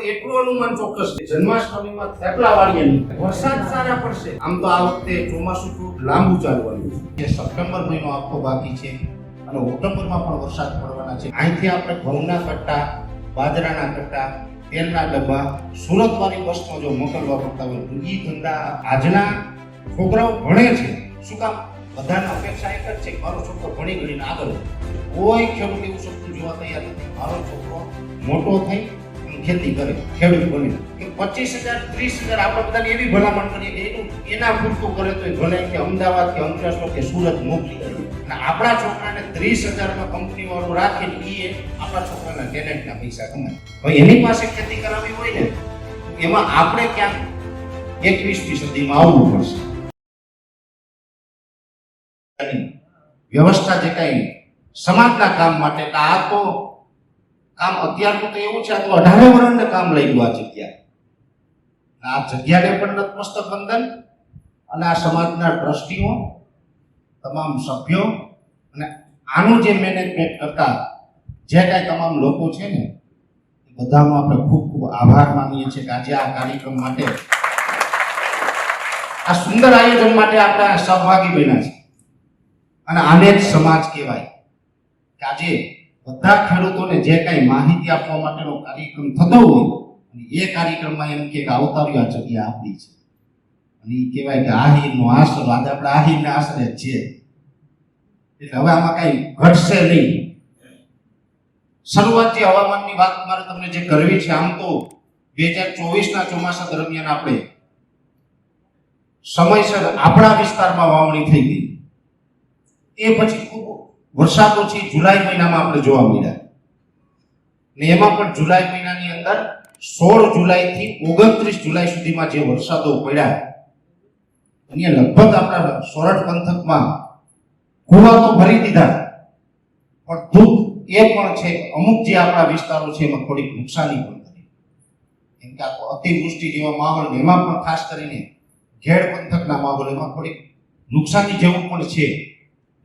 એટલું અનુમાન ચોક્કસ છે. જન્માષ્ટમીમાં થેપલા વાળીએ વરસાદ સારા પડશે. આમ તો આ વખતે ચોમાસું થોડુંક લાંબુ ચાલવાનું છે. જે સપ્ટેમ્બર મહિનો આખો બાકી છે અને ઓક્ટોબરમાં પણ વરસાદ પડવાના છે. અહીંથી આપણે ઘઉંના કટ્ટા, બાજરાના કટ્ટા, તેલના ડબ્બા સુરતવાળી બસમાં જો મોકલવા પડતા હોય તો એ ધંધા આજના છોકરાઓ ભણે છે. શું કામ? બધાની અપેક્ષા એક જ છે મારો છોકરો ભણી ગણીને આગળ કોઈ ખેડૂત એવું સપનું જોવા તૈયાર નથી. મારો છોકરો મોટો થઈ ખેતી કરે, ખેડૂત બની. કે પચીસ હજાર, ત્રીસ હજાર આપણે બધાને એવી ભલામણ કરીએ કે એનું એના પૂરતું કરે તો ભલે કે અમદાવાદ કે અંકલેશ્વર કે સુરત મોકલી અને આપણા છોકરાને ત્રીસ હજારમાં કંપની વાળું રાખીને એ આપણા છોકરાના ટેલેન્ટના પૈસા કમાય. હવે એની પાસે ખેતી કરાવી હોય ને, એમાં આપણે ક્યાંક એકવીસમી સદીમાં આવવું પડશે. વ્યવસ્થા જે કઈ સમાજના કામ માટે આ તો કામ અત્યારનું તો એવું છે, આ તો અઢારે વર્ષને કામ લઈ ગયું આ જગ્યા. આ જગ્યાને પણ નતમસ્તક વંદન અને આ સમાજના ટ્રસ્ટીઓ, તમામ સભ્યો અને આનું જે મેનેજમેન્ટ કરતા જે કાંઈ તમામ લોકો છે ને, એ બધાનો આપણે ખૂબ ખૂબ આભાર માનીએ છીએ કે આજે આ કાર્યક્રમ માટે આ સુંદર આયોજન માટે આપણે સહભાગી બન્યા છે અને આને જ સમાજ કહેવાય કે આજે બધા ખેડૂતોને જે કાંઈ માહિતી આપવા માટેનો કાર્યક્રમ થતો હોય, અને એ કાર્યક્રમમાં એમ કે આવતાર્યું આ જગ્યા આપણી છે. અને એ કહેવાય કે આહીરનો આશરો, આજે આપણે આહીરને આશરે છે એટલે હવે આમાં કાંઈ ઘટશે નહીં. શરૂઆતથી હવામાનની વાત મારે તમને જે કરવી છે, આમ તો બે હજાર ચોવીસના ચોમાસા દરમિયાન આપણે સમયસર આપણા વિસ્તારમાં વાવણી થઈ ગઈ. એ પછી ખૂબ વરસાદો ઓછી જુલાઈ મહિનામાં આપણે જોવા મળ્યા. ને એમાં પણ જુલાઈ મહિનાની અંદર સોળ જુલાઈથી ઓગણત્રીસ જુલાઈ સુધીમાં જે વરસાદો પડ્યા અને લગભગ આપણા સોરઠ પંથકમાં કુવા તો ભરી દીધા. પણ દુઃખ એ પણ છે, અમુક જે આપણા વિસ્તારો છે એમાં થોડીક નુકસાની પણ કરી કેમ કે આ તો અતિવૃષ્ટિ જેવા માહોલ એમાં પણ ખાસ કરીને ઘેડ પંથકના માહોલ એમાં થોડીક નુકસાની જેવું પણ છે.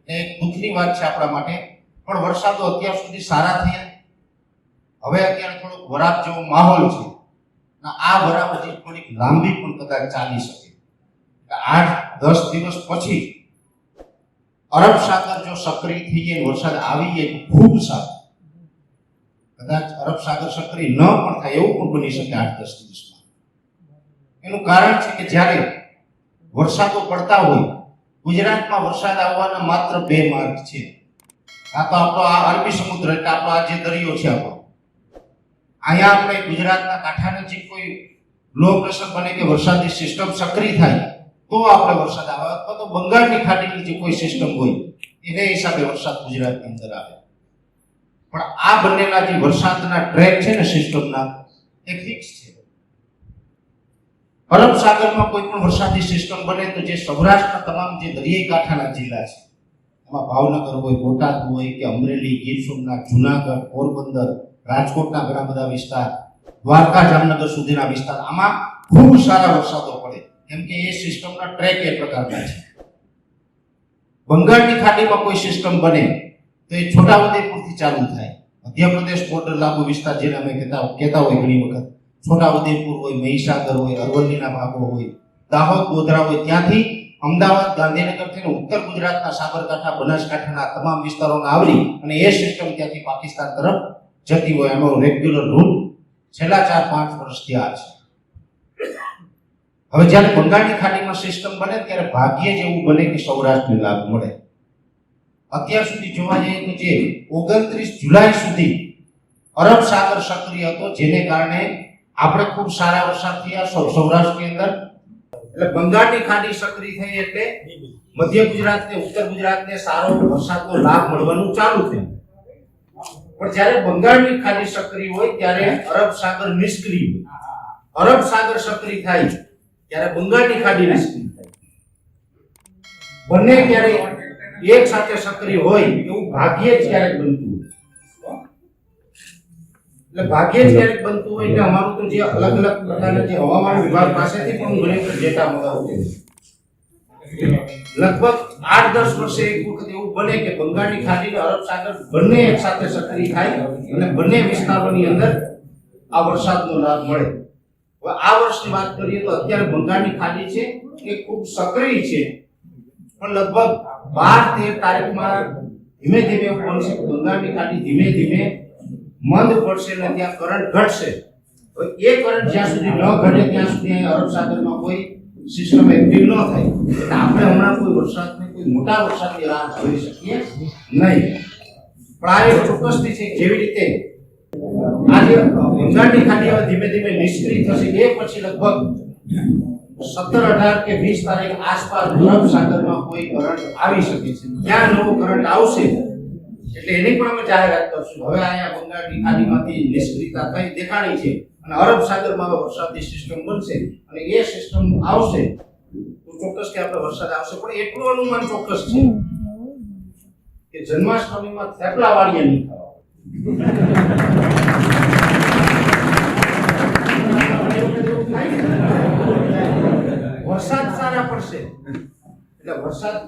એ દુઃખની વાત છે આપણા માટે. પણ વરસાદો અત્યાર સુધી સારા થયા. હવે અત્યારે થોડોક વરાપ જેવો માહોલ છે. આ વરાપ હજી થોડીક લાંબી પણ કદાચ ચાલી શકે. આઠ, દસ દિવસ પછી અરબ સાગર જો સક્રિય થઈ જાય વરસાદ આવી જાય ખૂબ સારું. કદાચ અરબ સાગર સક્રિય ન પણ થાય એવું પણ બની શકે આઠ, દસ દિવસમાં. એનું કારણ છે કે જ્યારે વરસાદો પડતા હોય ગુજરાતમાં વરસાદ આવવાના માત્ર બે માર્ગ છે. આ તો આપણો આ અરબી સમુદ્ર એટલે આપણો આ જે દરિયો છે આપણો. અહીંયા આપણે ગુજરાતના કાંઠા નજીક કોઈ લો પ્રેશર બને કે વરસાદની સિસ્ટમ સક્રિય થાય, તો આપણે વરસાદ આવે. અથવા તો બંગાળની ખાડીની જે કોઈ સિસ્ટમ હોય, એને હિસાબે વરસાદ ગુજરાતની અંદર આવે. પણ આ બંનેના જે વરસાદના ટ્રેક છે ને સિસ્ટમના એ ફિક્સ અરબ સાગરમાં કોઈ પણ વરસાદી સિસ્ટમ બને તો જે સૌરાષ્ટ્રના તમામ જે દરિયાઈ કાંઠાના જિલ્લા છે, એમાં ભાવનગર હોય, બોટાદ હોય કે અમરેલી, ગીર સોમનાથ, જુનાગઢ, પોરબંદર, રાજકોટના ઘણા બધા વિસ્તાર, દ્વારકા, જામનગર સુધીના વિસ્તાર, આમાં ખૂબ સારા વરસાદો પડે. કેમ કે એ સિસ્ટમના ટ્રેક એ પ્રકારના છે. બંગાળની ખાડીમાં કોઈ સિસ્ટમ બને તો એ છોટાઉદેપુરથી ચાલુ થાય. મધ્યપ્રદેશ બોર્ડર લાગુ વિસ્તાર જેને અમે કહેતા કહેતા હોય ઘણી વખત. છોટાઉદેપુર હોય, મહીસાગર હોય, અરવલ્લીના ભાગો હોય, દાહોદ, ગોધરા હોય, ત્યાંથી અમદાવાદ, ગાંધીનગર થઈને ઉત્તર ગુજરાતના સાબરકાંઠા, બનાસકાંઠાના તમામ વિસ્તારોને આવરી અને એ સિસ્ટમ ત્યાંથી પાકિસ્તાન તરફ જતી હોય, એનો રેગ્યુલર રૂટ છેલ્લા ચાર, પાંચ વર્ષથી આ છે. હવે જ્યારે બંગાળની ખાડીમાં સિસ્ટમ બને ત્યારે ભાગ્યે જ એવું બને કે સૌરાષ્ટ્રને લાભ મળે. અત્યાર સુધી જોવા જઈએ તો જે ઓગણત્રીસ જુલાઈ સુધી અરબ સાગર સક્રિય હતો, જેને કારણે આપણે ખૂબ સારા વરસાદ થયા સૌરાષ્ટ્ર સૌરાષ્ટ્રની અંદર, એટલે બંગાળની ખાડી સક્રિય થઈ એટલે મધ્ય ગુજરાત ને ઉત્તર ગુજરાત ને સારો વરસાદનો લાભ મળવાનું ચાલુ થયું. પણ જ્યારે બંગાળની ખાડી સક્રિય હોય, ત્યારે અરબ સાગર નિષ્ક્રિય અરબ સાગર સક્રિય થાય, ત્યારે બંગાળની ખાડી નિષ્ક્રિય થાય. બંને ક્યારે એક સાથે સક્રિય હોય, એવું ભાગ્યે જ ક્યારેક બનતું એટલે ભાગ્યે જ ક્યારેક બનતું હોય કે અમારું તો જે અલગ અલગ પ્રકારના જે હવામાન વિભાગ પાસેથી પણ ઘણી વખત ડેટા છું. લગભગ આઠ દસ વર્ષે એક વખત એવું બને કે બંગાળની ખાડી અને અરબ સાગર બંને એક સાથે સક્રિય થાય અને બંને વિસ્તારોની અંદર આ વરસાદનો લાભ મળે. હવે આ વર્ષની વાત કરીએ તો અત્યારે બંગાળની ખાડી છે એ ખૂબ સક્રિય છે. પણ લગભગ બાર તેર તારીખમાં ધીમે ધીમે બનશે બંગાળની ખાડી ધીમે ધીમે મંદ પડશે અને ત્યાં કરંટ ઘટશે હવે એ કરંટ જ્યાં સુધી ન ઘટે ત્યાં સુધી અહીં અરબ સાગરમાં કોઈ સિસ્ટમ એક્ટિવ ન થાય. એટલે આપણે હમણાં કોઈ વરસાદને, કોઈ મોટા વરસાદની રાહ જોઈ શકીએ નહીં. પણ આ એક ચોક્કસથી છે કે જેવી રીતે આજે બંગાળની ખાડી હવે ધીમે ધીમે નિષ્ક્રિય થશે. એ પછી લગભગ સત્તર અઢાર કે વીસ તારીખ આસપાસ અરબ સાગરમાં કોઈ કરંટ આવી શકે છે. ત્યાં નવો કરંટ આવશે એટલે એની પણ અમે જાહેરાત કરશું હવે અહીંયા બંગાળની ખાડીમાંથી નિષ્ક્રિયતા થઈ દેખાણી છે અને અરબ સાગરમાં વરસાદની સિસ્ટમ બનશે અને એ સિસ્ટમ આવશે તો ચોક્કસ કે આપણે વરસાદ આવશે. પણ એટલું અનુમાન ચોક્કસ છે કે જન્માષ્ટમીમાં થેપલા વાળીએ નહીં ખાવા. વરસાદ સારા પડશે. એટલે વરસાદ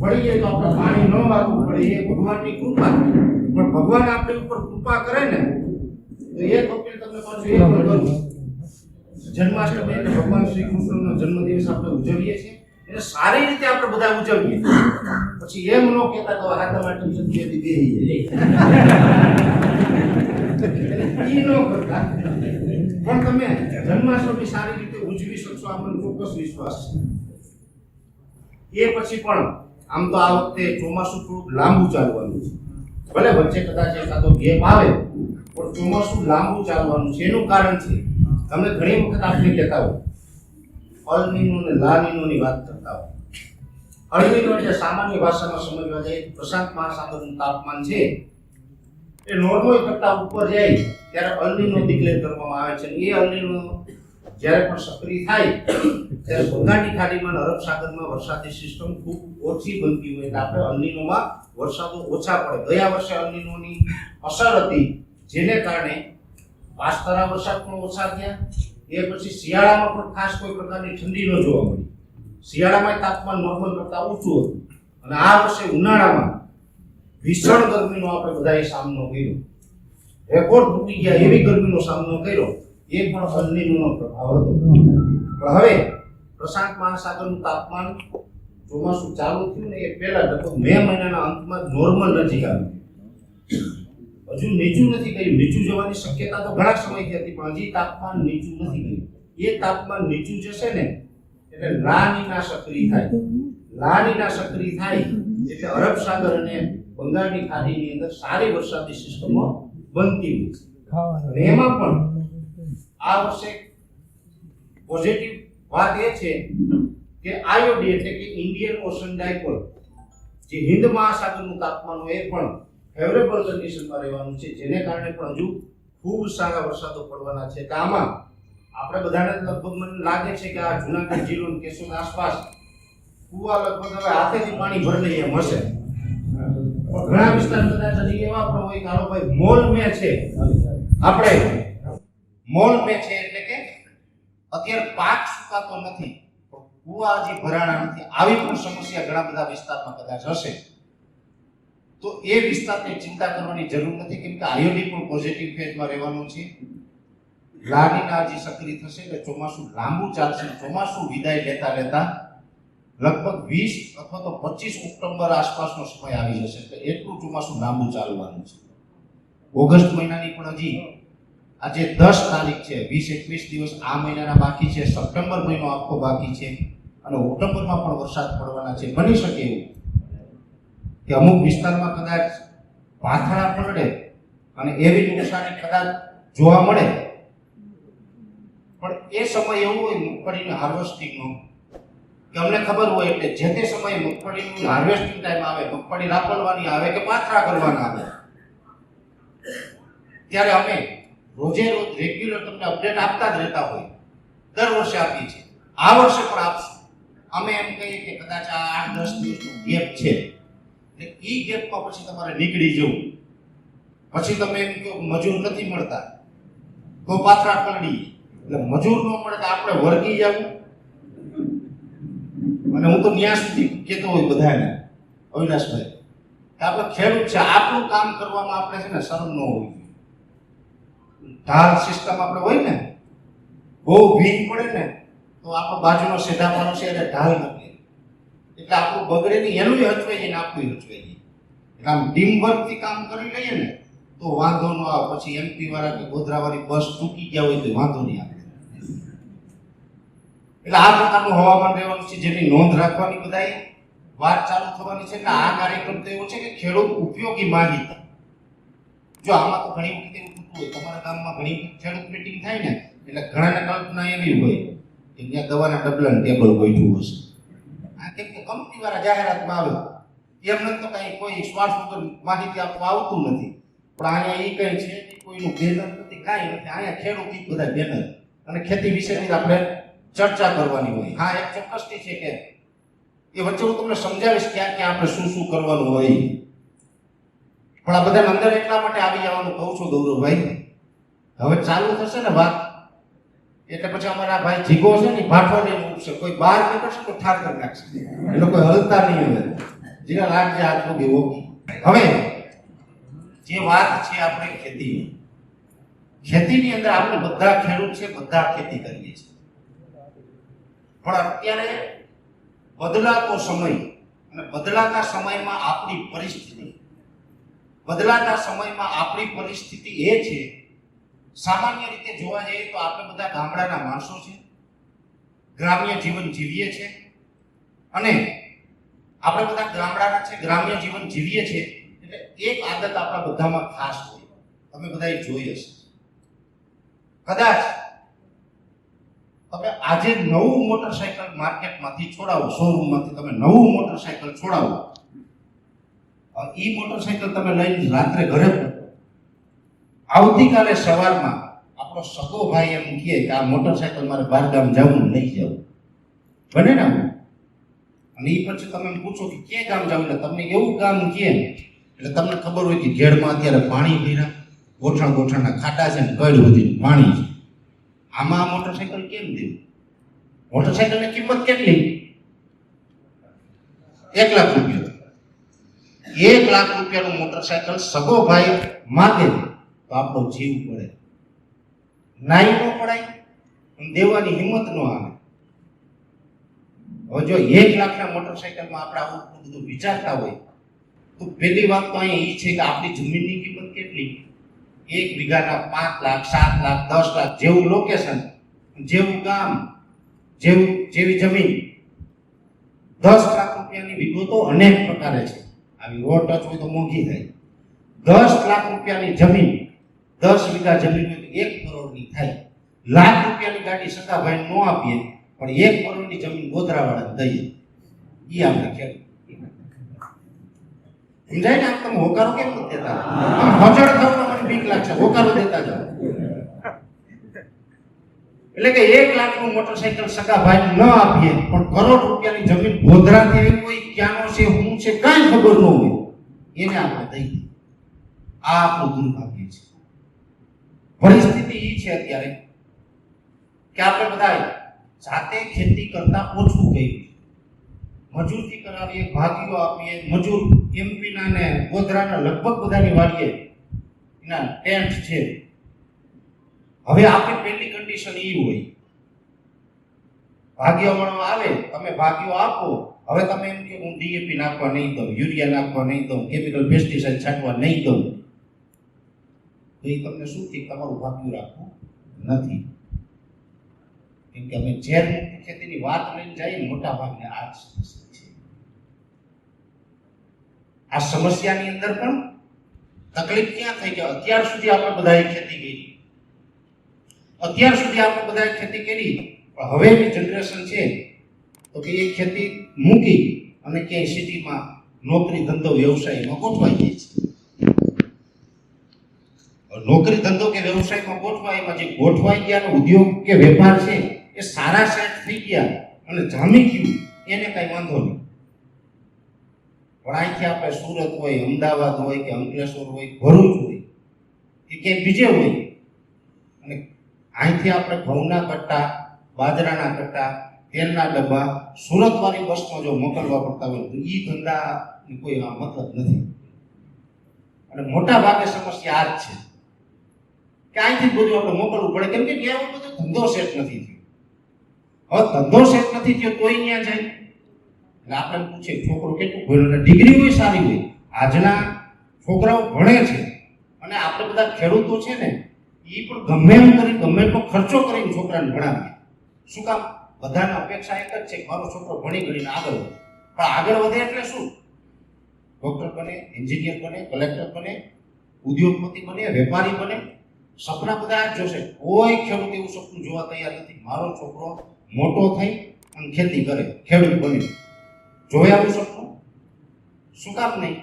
પડી તો આપણે પાણી ન વાગવું પડે, એ ભગવાનની કૃપા પણ ભગવાન આપણી ઉપર કૃપા કરે ને, તો એ કપિલ તમને પાછું એ પણ જન્માષ્ટમી એટલે ભગવાન શ્રી કૃષ્ણનો જન્મદિવસ આપણે ઉજવીએ છીએ. એને સારી રીતે આપણે બધા ઉજવીએ. પછી એમ ન કહેતા તો હા તમારે ટ્યુશન ફી દીધી એ ન કરતા. પણ તમે જન્માષ્ટમી સારી રીતે ઉજવી શકશો આ મને ચોક્કસ વિશ્વાસ છે. એ પછી પણ આમ તો આ વખતે ચોમાસું થોડુંક લાંબુ ચાલવાનું છે. ભલે વચ્ચે કદાચ એકાદો ગેપ આવે, પણ ચોમાસું લાંબુ ચાલવાનું છે. એનું કારણ છે, તમે ઘણી વખત આપણે કહેતા હો અલનીનો ને લાનીનોની વાત કરતા હો. અલનીનો એટલે સામાન્ય ભાષામાં સમજવા જાય, પ્રશાંત મહાસાગરનું તાપમાન છે. એ નોર્મલ કરતા ઉપર જાય, ત્યારે અલનીનો ડિક્લેર કરવામાં આવે છે. એ અલનીનો જ્યારે પણ સક્રિય થાય, ત્યારે બંગાળની ખાડીમાં, અરબ સાગરમાં વરસાદી સિસ્ટમ ખૂબ ઓછી બનતી હોય એટલે આપણે અલનીનોમાં વરસાદો ઓછા પડે. ગયા વર્ષે અલનીનોની અસર હતી, જેને કારણે પાસ્તરા વરસાદ પણ ઓછા થયા. એ પછી શિયાળામાં પણ ખાસ કોઈ પ્રકારની ઠંડી ન જોવા મળી. શિયાળામાં તાપમાન નોર્મલ કરતાં ઊંચું હતું. અને આ વર્ષે ઉનાળામાં ભીષણ ગરમીનો આપણે બધાએ સામનો કર્યો. રેકોર્ડ તૂટી ગયા, એવી ગરમીનો સામનો કર્યો એ પણ અલનીનોનો પ્રભાવ હતો. પણ હવે પ્રશાંત મહાસાગરનું તાપમાન ચોમાસું ચાલુ થયું ને એ પહેલા લગભગ મે મહિનાના અંતમાં નોર્મલ નજીક આવ્યું. હજુ નીચું નથી ગયું. નીચું જવાની શક્યતા તો ઘણા સમયથી હતી પણ હજી તાપમાન નીચું નથી ગયું. એ તાપમાન નીચું જશે ને એટલે લાનીના સક્રિય થાય. લાનીના સક્રિય થાય એટલે અરબ સાગર અને બંગાળની ખાડીની અંદર સારી વરસાદી સિસ્ટમો બનતી હોય છે. અને એમાં પણ આ વર્ષે પોઝિટિવ વાત એ છે કે આયોડી એટલે કે ઇન્ડિયન ઓશન ડાયપોલ જે હિન્દ મહાસાગરનું તાપમાન એ પણ ફેવરેબલ કન્ડિશનમાં રહેવાનું છે, જેને કારણે પણ હજુ ખૂબ સારા વરસાદો પડવાના છે. એટલે આમાં આપણે બધાને લગભગ મને લાગે છે કે આ જુનાગઢ જિલ્લો કેશોદ આસપાસ કુવા લગભગ હવે હાથેથી પાણી ભરી લઈએ એમ હશે. ઘણા વિસ્તાર કદાચ હજી એવા પણ હોય કે ભાઈ, મોલ મેં છે. આપણે મોલ બે છે એટલે કે અત્યારે પાક સુકાતો નથી કુવા હજી ભરાણા નથી, આવી પણ સમસ્યા ઘણા બધા વિસ્તારમાં કદાચ હશે. તો એ વિસ્તારની ચિંતા કરવાની જરૂર નથી, કેમ કે આયોડી પણ પોઝિટિવ ફેઝમાં રહેવાનું છે. લાનીના હજી સક્રિય થશે એટલે ચોમાસું લાંબુ ચાલશે, ચોમાસું વિદાય લેતા લેતા લગભગ વીસ અથવા તો પચીસ ઓક્ટોબર આસપાસનો સમય આવી જશે. એટલે એટલું ચોમાસું લાંબુ ચાલવાનું છે. ઓગસ્ટ મહિનાની પણ હજી આજે દસ તારીખ છે, વીસ એકવીસ દિવસ આ મહિનાના બાકી છે, સપ્ટેમ્બર મહિનો આખો બાકી છે અને ઓક્ટોબરમાં પણ વરસાદ પડવાના છે. બની શકે એવું કે અમુક વિસ્તારમાં કદાચ પાથરા પલડે અને એવી નુકસાની કદાચ જોવા મળે. પણ એ સમય એવું હોય મગફળીનું હાર્વેસ્ટિંગનો કે અમને ખબર હોય એટલે જે તે સમયે મગફળીનું હાર્વેસ્ટિંગ ટાઈમ આવે, મગફળી રાપડવાની આવે કે પાથરા કરવાના આવે. ત્યારે અમે રોજે રોજ રેગ્યુલર તમને અપડેટ આપતા જ રહેતા હોય. દર વર્ષે આપીએ છીએ. આ વર્ષે પણ આપશું. અમે એમ કહીએ કે કદાચ આ આઠ, દસ દિવસનો ગેપ છે. એટલે એ ગેપમાં પછી તમારે નીકળી જવું. પછી તમે એમ કહો મજૂર નથી મળતા. તો પાથરા પલળી એટલે મજૂર ન મળે તો આપણે વર્ગી જવું. અને હું તો ન્યાસ સુધી કહેતો હોય બધાને, અવિનાશભાઈ, કે આપણે ખેડૂત છે, આપણું કામ કરવામાં આપણે છે ને શરમ ન જોઈએ ઢાલ સિસ્ટમ આપણે હોય ને, બહુ ભીન પડે ને, તો આપણો બાજુનો સીધા માણસ છે એટલે ઢાલ નથી. એટલે આપણું બગડે નહીં એનું હચવાઈ જાય ને આપણું હચવાઈ જાય એટલે આમ ટીમ વર્કથી કામ કરી લઈએ ને, તો વાંધો ન આવે. પછી એમપી વાળા કે ગોધરા વાળી બસ ચૂકી ગયા હોય તો વાંધો નહીં આવે. એટલે આ પ્રકારનું હવામાન રહેવાનું છે, જેની નોંધ રાખવાની બધાએ. વાત ચાલુ થવાની છે, એટલે આ કાર્યક્રમ તો એવો છે કે ખેડૂત ઉપયોગી માહિતી જો આમાં તો ઘણી વખત એવું થતું હોય, તમારા ગામમાં ઘણી વખત ખેડૂત મિટિંગ થાય ને, એટલે ઘણાને કલ્પના એવી હોય કે ત્યાં દવાના ડબલાનું ટેબલ ગોઠવું હશે. આ કેમ કે કંપની વાળા જાહેરાતમાં આવે, એમ નથી તો કઈ કોઈ સ્વાર્થ માહિતી આપવા આવતું નથી. પણ અહીંયા એ કઈ છે કે કોઈનું બેનર નથી, કાંઈ નથી. અહીંયા ખેડૂત બધા બેનર અને ખેતી વિશેની આપણે ચર્ચા કરવાની હોય. હા, એક ચોક્કસથી છે કે એ વચ્ચે હું તમને સમજાવીશ ક્યાં ક્યાં આપણે શું શું કરવાનું હોય. પણ આ બધાને અંદર એટલા માટે આવી જવાનું કહું છું ગૌરવભાઈ. હવે ચાલુ થશે ને વાત. એટલે પછી અમારા ભાઈ જીગો છે ને ભાઠવાને મૂકશે. કોઈ બહાર નીકળશે તો ઠાર કરી નાખશે. એ લોકો હલતા નહીં હવે. જીગા લાગજે હાથ પગે ઓકી હવે જે વાત છે આપણે ખેતી. ખેતીની અંદર આપણે બધા ખેડૂત છે, બધા ખેતી કરીએ છીએ. પણ અત્યારે બદલાતો સમય અને બદલાતા સમયમાં આપણી પરિસ્થિતિ બદલાતા સમયમાં આપણી પરિસ્થિતિ એ છે, સામાન્ય રીતે જોવા જઈએ તો આપણે બધા ગામડાના માણસો છે, ગ્રામ્ય જીવન જીવીએ છીએ અને આપણે બધા ગામડાના છે, ગ્રામ્ય જીવન જીવીએ છીએ એટલે એક આદત આપણા બધામાં ખાસ હોય. તમે બધાએ જોઈ હશે. કદાચ તમે આજે નવું મોટરસાયકલ માર્કેટમાંથી છોડાવો શોરૂમમાંથી તમે નવું મોટરસાયકલ છોડાવો ઈ મોટરસાયકલ તમે લઈને રાત્રે ઘરે. આવતીકાલે સવારમાં આપણો સગો ભાઈ એમ કહે કે આ મોટરસાયકલ મારે બાર ગામ જવું લઈ જવું. બને ને? અને એ પછી તમે પૂછો કે ક્યાં ગામ જવું? એટલે તમને એવું ગામ કહે એટલે તમને ખબર હોય કે ઘેડમાં અત્યારે પાણી ભીરા ગોઠણ ગોઠણના ખાડા છે ને કડ બધી પાણી છે. આમાં આ મોટરસાયકલ કેમ દેવું મોટરસાયકલની કિંમત કેટલી? એક લાખ રૂપિયા. એક લાખ રૂપિયાનું મોટરસાયકલ સગો ભાઈ માગે તો આપણો જીવ પડે. નાઈ ન પડાય દેવાની હિંમત ન આવે. હવે જો એક લાખના મોટરસાયકલમાં આપણે આવું બધું વિચારતા હોય, તો પહેલી વાત તો અહીંયા એ છે કે આપણી જમીનની કિંમત કેટલી? એક વીઘાના પાંચ લાખ, સાત લાખ, દસ લાખ જેવું લોકેશન જેવું ગામ, જેવું જેવી જમીન. દસ લાખ રૂપિયાની વિગતો અનેક પ્રકારે છે. આવી રો ટચ હોય તો મોંઘી થાય. દસ લાખ રૂપિયાની જમીન, દસ વીઘા જમીન હોય તો એક કરોડની થાય. લાખ રૂપિયાની ગાડી સગાભાઈ ન આપીએ, પણ એક કરોડની જમીન ગોધરાવાળા દઈએ. એ આપણે ખેડૂત સમજાય ને આમ તમે હોકારો કેમ નથી દેતા? હજળ થવું મને બીક લાગશે. હોકારો દેતા જાઓ. એટલે કે એક લાખનું મોટરસાયકલ સગા ભાઈ ન આપીએ, પણ કરોડ રૂપિયાની જમીન ગોધરાથી કોઈ ક્યાંનો છે, કાંઈ ખબર ન હોય. એને આપણે દઈ દઈએ. આ આપણું દુર્ભાગ્ય છે. પરિસ્થિતિ એ છે અત્યારે કે આપણે બધા જાતે ખેતી કરતા ઓછું ગયું મજૂરથી કરાવીએ, ભાગીઓ આપીએ, મજૂર એમપીના ને ગોધરાના લગભગ બધાની વાડીએ એના ટેન્ટ છે. હવે આપણી પહેલી કન્ડિશન એ હોય. ભાગ્ય વણવા આવે, તમે ભાગ્યો આપો હવે તમે એમ કે હું ડીએપી નાખવા નહીં દઉં, યુરિયા નાખવા નહીં દઉં કેમિકલ પેસ્ટિસાઇડ છાંટવા નહીં દઉં. તો એ તમને શું કે, તમારું ભાગ્યું રાખવું નથી. કેમ કે અમે ઝેર મુક્ત ખેતીની વાત લઈને જઈએ મોટા ભાગને આ છે. આ સમસ્યાની અંદર પણ તકલીફ ક્યાં થઈ ગઈ? અત્યાર સુધી આપણે બધાએ ખેતી કરી. અત્યાર સુધી આપણે બધાએ ખેતી કરી. પણ હવેની જનરેશન છે તો કે એ ખેતી મૂકી અને ક્યાંય સિટીમાં નોકરી ધંધો વ્યવસાયમાં ગોઠવાઈ જાય છે. નોકરી ધંધો કે વ્યવસાયમાં ગોઠવાય, એમાં જે ગોઠવાઈ ગયા ઉદ્યોગ કે વેપાર છે, એ સારા સેટ થઈ ગયા અને જામી ગયું, એને કઈ વાંધો નહીં. પણ અહીંથી આપણે સુરત હોય, અમદાવાદ હોય કે અંકલેશ્વર હોય, ભરૂચ હોય કે ક્યાંય બીજે હોય. અને અહીંથી આપણે ઘઉંના કટ્ટા, બાજરાના કટ્ટા તેલના ડબ્બા, સુરતવાળી બસમાં જો મોકલવા પડતા હોય, તો એ ધંધાની કોઈ મતલબ નથી. અને મોટા ભાગે સમસ્યા આ જ છે. કે અહીંથી બધું આપણે મોકલવું પડે. કેમ કે ત્યાં બધો બધું ધંધો સેટ નથી થયો. હવે ધંધો સેટ નથી થયો તોય ત્યાં જાય? એટલે આપણે પૂછે, છોકરો કેટલું ભણ્યો? અને ડિગ્રી હોય સારી હોય. આજના છોકરાઓ ભણે છે. અને આપણે બધા ખેડૂતો છે ને એ પણ ગમે એમ કરી, ગમે એટલો ખર્ચો કરીને છોકરાને ભણાવીએ. શું કામ? બધાને અપેક્ષા એક જ છે મારો છોકરો ભણી ગણીને આગળ વધે. પણ આગળ વધે એટલે શું? ડોક્ટર બને, એન્જિનિયર બને, કલેક્ટર બને, ઉદ્યોગપતિ બને, વેપારી બને. સપના બધા જ જોશે. કોઈ ખેડૂત એવું સપનું જોવા તૈયાર નથી. મારો છોકરો મોટો થઈ અને ખેતી કરે, ખેડૂત બને. જોયા આવું સપનું? શું કામ નહીં?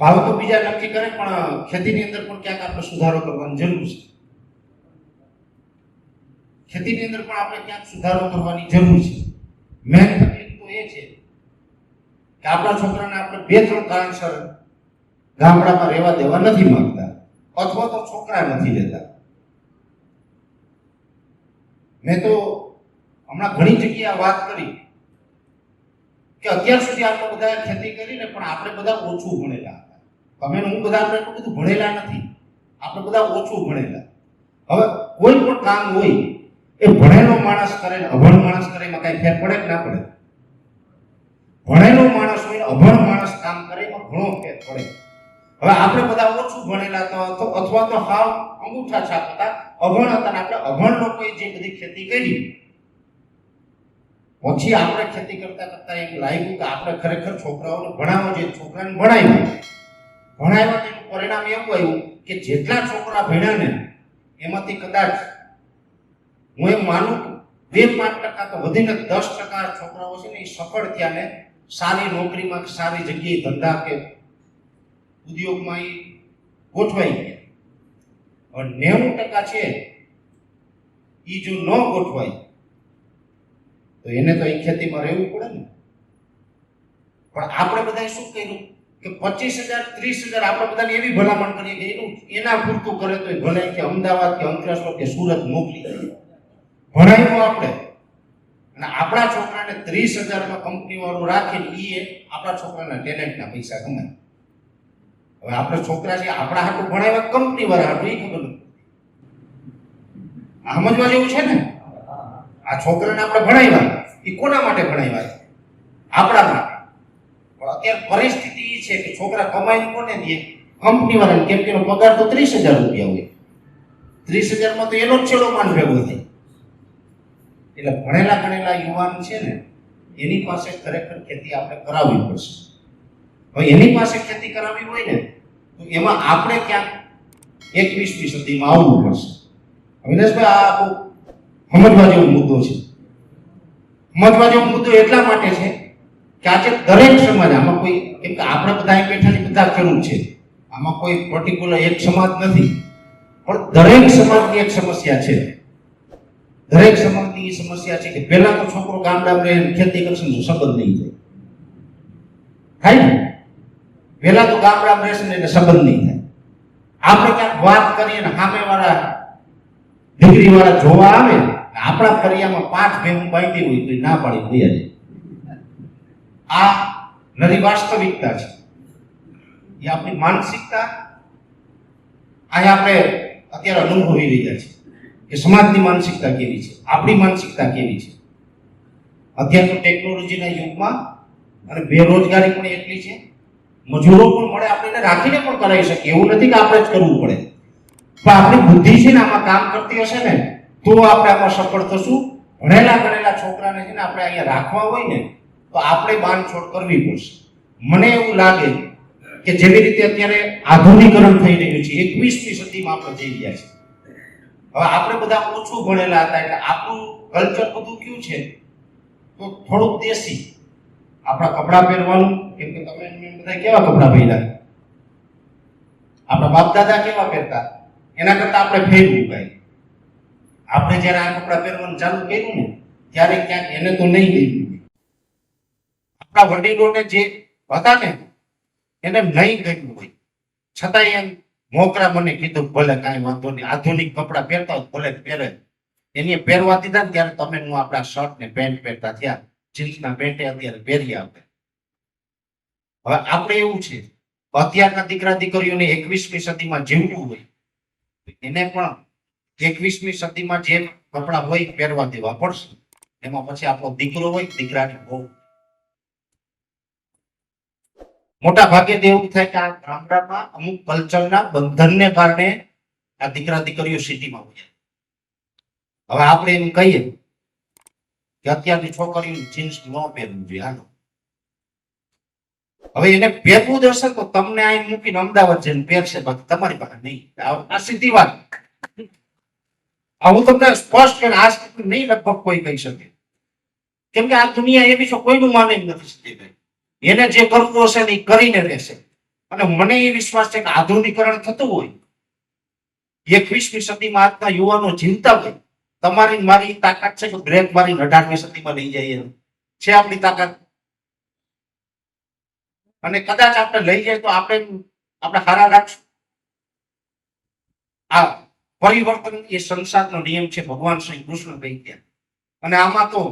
ભાવ તો બીજા નક્કી કરે, પણ ખેતીની અંદર પણ ક્યાંક આપણે સુધારો કરવાની જરૂર છે. ખેતીની અંદર પણ આપણે ક્યાંક સુધારો કરવાની જરૂર છે. મેન તકલીફ તો એ છે કે આપણા છોકરાને આપણે બે ત્રણ કારણસર ગામડામાં રહેવા દેવા નથી માંગતા અથવા તો છોકરા નથી લેતા. મેં તો હમણાં ઘણી જગ્યાએ વાત કરી કે અત્યાર સુધી આપણે બધા ખેતી કરીને પણ આપણે બધા ઓછું ભણેલા હતા. તમે હું બધા આપણે બધું ભણેલા નથી. આપણે બધા ઓછું ભણેલા. હવે કોઈ પણ કામ હોય એ ભણેલો માણસ કરે ને અભણ માણસ કરે એમાં કઈ ફેર પડે કે ના પડે? ભણેલો માણસ હોય અભણ માણસ કામ કરે એમાં ઘણો ફેર પડે. હવે આપણે બધા ઓછું ભણેલા તો અથવા તો હાવ અંગૂઠા છાપ હતા અભણ હતા આપણે અભણ લોકોએ જે બધી ખેતી કરી, પછી આપણે ખેતી કરતા કરતા એમ લાગ્યું કે આપણે ખરેખર છોકરાઓને ભણાવો જોઈએ, છોકરાને ભણાવ્યા. ભણાવ્યા પરિણામ એવું આવ્યું કે જેટલા છોકરા ભણ્યા ને એમાંથી કદાચ હું એમ માનું બે પાંચ ટકા તો વધીને દસ ટકા છોકરાઓ છે ને એ સફળ થયા ને સારી નોકરીમાં સારી જગ્યાએ ધંધા કે ઉદ્યોગમાં એ ગોઠવાઈ ગયા. નેવું ટકા છે એ જો ન ગોઠવાય, તો એને તો એ ખેતીમાં રહેવું પડે ને. પણ આપણે બધાએ શું કર્યું કે પચીસ હજાર, ત્રીસ હજાર આપણે બધાને એવી ભલામણ કરીએ કે એનું એના પૂરતું કરે તો ભલે કે અમદાવાદ કે અંકલેશ્વર કે સુરત મોકલી ભણાવ્યું આપણે. અને આપણા છોકરાને ત્રીસ હજારમાં કંપનીવાળું રાખી એ આપણા છોકરાના ટેલેન્ટના પૈસા કમાય. હવે આપણે છોકરા છે આપણા હાટું ભણાવ્યા કંપની વાળા હાટું એ ખબર નથી. સમજવા જેવું છે ને? આ છોકરાને આપણે ભણાવ્યા. એ કોના માટે ભણાવ્યા? આપણા માટે. પણ અત્યારે પરિસ્થિતિ એ છે કે છોકરા કમાઈને કોને દે? કંપની વાળાને કેમ કે પગાર તો ત્રીસ હજાર રૂપિયા હોય. ત્રીસ હજારમાં તો એનો જ છેલ્લો માન ભેગો થાય. એટલે ભણેલા ગણેલા યુવાન છે ને, એની પાસે ખરેખર ખેતી આપણે કરાવવી પડશે. હવે એની પાસે ખેતી કરાવવી હોય ને, તો એમાં આપણે ક્યાંક એકવીસમી સદીમાં આવવું પડશે. અવિનાશભાઈ, આ બહુ સમજવા જેવો મુદ્દો છે. સમજવા જેવો મુદ્દો એટલા માટે છે કે આજે દરેક સમાજ, આમાં કોઈ, કેમ કે આપણે બધા અહીં બેઠા બધા ખેડૂત છે. આમાં કોઈ પર્ટિક્યુલર એક સમાજ નથી. પણ દરેક સમાજની એક સમસ્યા છે. દરેક સમાજની એ સમસ્યા છે કે પહેલા તો છોકરો ગામડામાં રહે ખેતી કરશે ને સંબંધ નહીં થાય. થાય ને? પહેલા તો ગામડામાં રહેશે ને એને સંબંધ નહીં થાય. આપણે ક્યાંક વાત કરીએ ને સામેવાળા દીકરીવાળા જોવા આવે ને આપણા ફરિયામાં પાંચ ભેગું બાંધી હોય તો ના પાડી ભૈયા આ નરી વાસ્તવિકતા છે. એ આપણી માનસિકતા અહીંયા આપણે અત્યારે અનુભવી રહ્યા છીએ. કે સમાજની માનસિકતા કેવી છે? આપણી માનસિકતા કેવી છે? અત્યારે તો ટેકનોલોજીના યુગમાં અને બેરોજગારી પણ એટલી છે. મજૂરો પણ મળે આપણે રાખીને પણ કરાવી શકીએ. એવું નથી કે આપણે જ કરવું પડે. પણ આપણી બુદ્ધિ છે ને આમાં કામ કરતી હશે ને, તો આપણે આમાં સફળ થશું. ભણેલા ભણેલા છોકરાને છે ને આપણે અહીંયા રાખવા હોય ને, તો આપણે બાંધછોડ કરવી પડશે. મને એવું લાગે કે જેવી રીતે અત્યારે આધુનિકરણ થઈ રહ્યું છે, એકવીસમી સદીમાં આપણે જઈ ગયા છે હવે આપણે બધા ઓછું ભણેલા હતા એટલે આપણું કલ્ચર બધું કયું છે? તો થોડુંક દેશી. આપણા કપડાં પહેરવાનું, કેમ કે તમે બધા કેવા કપડાં પહેર્યા? આપણા બાપ દાદા કેવા પહેરતા? એના કરતા આપણે ફેરવું કઈ આપણે જ્યારે આ કપડાં પહેરવાનું ચાલુ કર્યું ને, ત્યારે ક્યાંક એને તો નહીં ગયું આપણા વડીલોને જે હતા ને, એને નહીં ગયું હોય. છતાંય એમ મોકરા મને કીધું, ભલે કાંઈ વાંધો નહીં, આધુનિક કપડાં પહેરતા હોય ભલે પહેરે. એની પહેરવા દીધા ત્યારે તમે હું આપણા શર્ટ ને પેન્ટ પહેરતા થયા જીન્સના પેન્ટે અત્યારે પહેરી આપણે. હવે આપણે એવું છે, અત્યારના દીકરા દીકરીઓને એકવીસમી સદીમાં જીવવું હોય, એને પણ એકવીસમી સદીમાં જે કપડા હોય પહેરવા દેવા પડશે. એમાં પછી આપણો દીકરો હોય દીકરાને બહુ મોટા ભાગે તો એવું થાય કે આ ગામડામાં અમુક કલ્ચરના બંધનને કારણે આ દીકરા દીકરીઓ સિટીમાં હોય હવે આપણે એમ કહીએ કે અત્યારની છોકરીઓ જીન્સ ન પહેરવું જોઈએ, હાલો. હવે એને પહેરવું દેશે તો તમને અહીં મૂકીને અમદાવાદ જઈને પહેરશે, બાકી તમારી પાસે નહીં. આ સીધી વાત. હું તમને સ્પષ્ટ કે આ સુધી નહીં લગભગ કોઈ કહી શકે. કેમ કે આ દુનિયા એવી છે, કોઈનું માને નથી નથી શકતી એને જે કરવું હશે એ કરીને રહેશે. અને મને એ વિશ્વાસ છે કે આધુનિકરણ થતું હોય, એકવીસમી સદીમાં આજના યુવાનો જીવતા હોય, તમારી મારી તાકાત છે કે બ્રેક મારી અઢારમી સદીમાં લઈ જઈએ છે આપણી તાકાત? અને કદાચ આપણે લઈ જાય તો આપણે આપણે હારા રાખશું. આ પરિવર્તન એ સંસારનો નિયમ છે, ભગવાન શ્રી કૃષ્ણ કહી ગયા. અને આમાં તો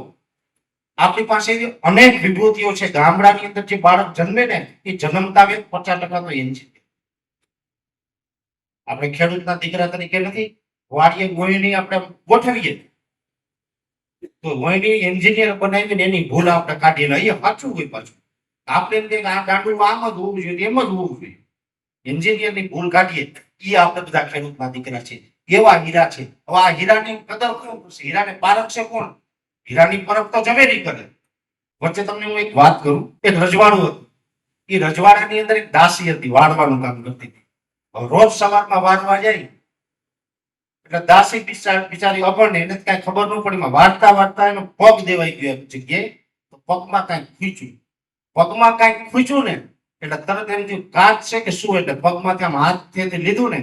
આપણી પાસે અનેક વિભૂતિઓ છે, ગામડાની અંદર જે બાળક જન્મે ને, એ જન્મતા વેત પચાસ ટકા તો એની છે. આપણે ખેડૂતના દીકરા તરીકે નથી, વાડીએ ગોયણી આપણે ગોઠવીએ. તો ગોયણી એન્જિનિયર બનાવીને એની ભૂલ આપણે ને અહીંયા સાચું હોય પાછું. આપણે એમ કે આ ગાંડું આમ જ હોવું જોઈએ એમ જ હોવું જોઈએ. એન્જિનિયરની ભૂલ કાઢીએ એ આપણે બધા ખેડૂતના દીકરા છે. એવા હીરા છે? હવે આ હીરાની કદર કોણ હીરાને પારખશે કોણ? હીરાની પરખ તો ઝવેરી કરે. વચ્ચે તમને હું એક વાત કરું એક રજવાડું હતું. એ રજવાડાની અંદર એક દાસી હતી વાળવાનું કામ કરતી હતી. રોજ સવારમાં વાળવા જાય. એટલે દાસી બિચારી બિચારી અભણ, એને કઈ ખબર ન પડી વાળતા વાળતા એનો પગ દેવાઈ ગયો એક જગ્યાએ. તો પગમાં કાંઈક ખૂચ્યું. પગમાં કાંઈક ખૂચ્યું ને, એટલે તરત એમ થયું, કાચ છે કે શું? એટલે પગમાંથી આમ હાથથી લીધું ને,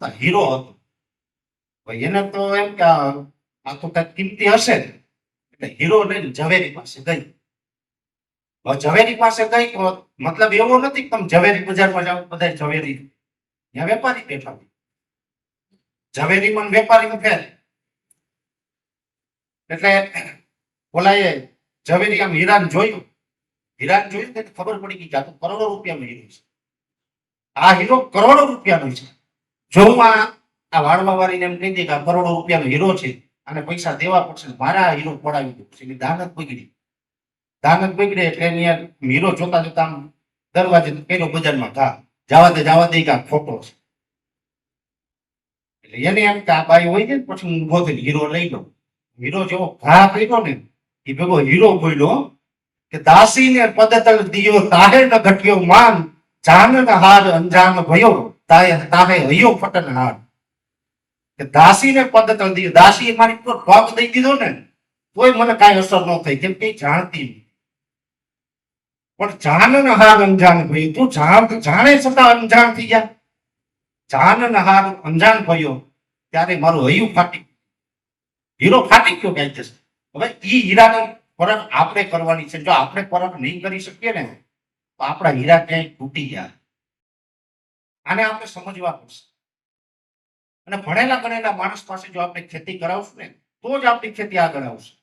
તો હીરો હતો. એને તો એમ કે આ તો કંઈક કિંમતી હશે. એટલે હીરો લઈને ઝવેરી પાસે ગઈ. ઝવેરી પાસે ગઈ તો મતલબ એવો નથી કે તમે ઝવેરી બજારમાં જાઓ બધા ઝવેરી ત્યાં વેપારી બેઠા ઝવેરી માં વેપારી ફેર એટલે ઓલાએ ઝવેરી આમ હીરાન જોયું. હીરાને જોયું તો ખબર પડી ગઈ કે આ તો કરોડો રૂપિયાનો હીરો છે. આ હીરો કરોડો રૂપિયાનો છે. જો હું આ વાળવા વાળીને એમ કહી દે કે આ કરોડો રૂપિયાનો હીરો છે. અને પૈસા દેવા પડશે. મારા હીરો પડાવી છે એટલે દાનત બગડી. દાનત બગડે એટલે એની હીરો જોતા જોતા દરવાજે પેલો બજારમાં ઘા જવા દે જવા દે કાંક ખોટો છે. એટલે એને એમ કે આ બાઈ હોય છે પછી હું થઈને હીરો લઈ લઉં. હીરો જેવો ઘા કર્યો ને, એ ભેગો હીરો બોલ્યો કે દાસીને પદતલ દિયો, તાહે ન ઘટ્યો માન, જાન હાર, અંજાન ભયો, તાહે તાહે હૈયો ફટન હાર. કે દાસીને પદ દિયો દાસી મારી પર પગ દઈ દીધો ને, તોય મને કાંઈ અસર ન થઈ. કેમ કે જાણતી નહીં. પણ જાન નહાર અંજાન ભાઈ. તું જાણ, જાણે છતાં અંજાન થઈ ગયા. જાન નહાર અંજાન ભયો. ત્યારે મારું હૈયું ફાટી હીરો ફાટી ગયો કઈ જશે હવે ઈ હીરાને પરખ આપણે કરવાની છે. જો આપણે પરખ નહીં કરી શકીએ ને, તો આપણા હીરા ક્યાંય તૂટી ગયા. આને આપણે સમજવા પડશે. અને ભણેલા ગણેલા માણસ પાસે જો આપણે ખેતી કરાવશું ને, તો જ આપણી ખેતી આગળ આવશે.